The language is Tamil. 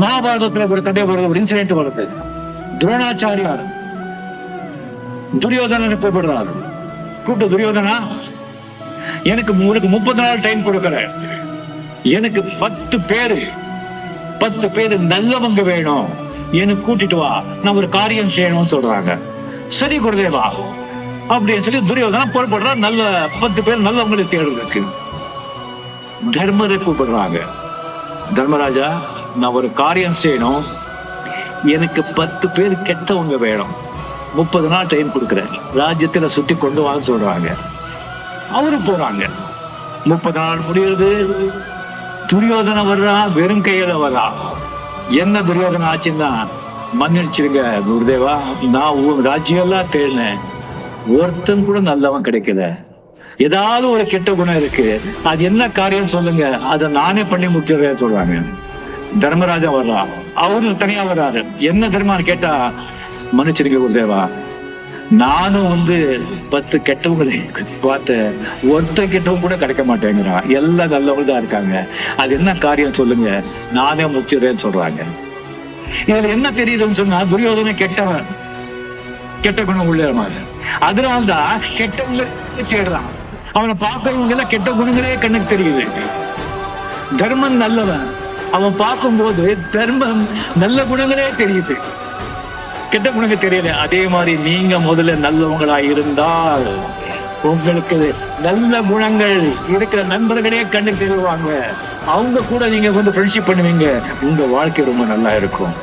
மகாபாரதத்துல ஒரு கதை வருது ஒரு இன்சிடென்ட் வருது துரோணாச்சாரியார் துரியோதனனை கூப்பிடுறாரு கூப்பிட்டு துரியோதனா எனக்கு உங்களுக்கு முப்பது நாள் டைம் கொடுக்கறேன். எனக்கு பத்து பேரு பத்து பேரு நல்லவங்க வேணும். எனக்கு கூட்டிட்டு வா நான் ஒரு காரியம் செய்யணும்னு சொல்றாங்க. சரி குருதேவா அப்படின்னு சொல்லி துரியோதனா புறப்படுறா நல்ல பத்து பேர் நல்லவங்களை தேடுறதுக்கு. தர்மரை கூப்பிடுறாங்க. தர்மராஜா நான் ஒரு காரியம் செய்யணும். எனக்கு பத்து பேர் கெட்டவங்க வேணும். முப்பது நாள் டைம் கொடுக்குறேன். ராஜ்யத்தில் சுற்றி கொண்டு வாங்க சொல்கிறாங்க அவரு போகிறாங்க முப்பது நாள் முடியுது. துரியோதன வர்றா வெறும் கையில் வர்றான் என்ன துரியோதன ஆச்சுன்னா மன்னிச்சிருங்க குருதேவா. நான் உன் ராஜ்யெல்லாம் எல்லாம் தேடினேன். ஒருத்தன் கூட நல்லவன் கிடைக்கல. ஏதாவது ஒரு கெட்ட குணம் இருக்கு. அது என்ன காரியம் சொல்லுங்க. அதை நானே பண்ணி முடிச்சிடுறேன் சொல்றாங்க. தர்மராஜா வர்றா. அவரு தனியா வர்றாரு. என்ன தர்மான்னு கேட்டா மன்னிச்சிருங்க குருதேவா. நானும் வந்து பத்து கெட்டவங்களை பார்த்தேன் ஒருத்த கெட்டவங்க கூட கிடைக்க மாட்டேங்கிறான் எல்லாம் நல்லவங்க தான் இருக்காங்க. அது என்ன காரியம் சொல்லுங்க. நானே முடிச்சிடுறேன்னு சொல்றாங்க. இதுல என்ன தெரியுதுன்னு சொன்னா துரியோதனை கெட்டவன். கெட்ட குணம் உள்ள அதனால்தான் கெட்டவங்களை தேடுறான். அவனை பார்க்கறவங்க எல்லாம் கெட்ட குணங்களே கண்ணுக்கு தெரியுது. தர்மன் நல்லவன். அவன் பார்க்கும்போது தர்மம் நல்ல குணங்களே தெரியுது. கெட்ட குணங்கள் தெரியல. அதே மாதிரி நீங்க முதல்ல நல்லவங்களா இருந்தால் உங்களுக்கு நல்ல குணங்கள் இருக்கிற நண்பர்களே கண்டு தெரிவாங்க அவங்க கூட நீங்க வந்து ஃப்ரெண்ட்ஷிப் பண்ணுவீங்க. உங்க வாழ்க்கை ரொம்ப நல்லா இருக்கும்.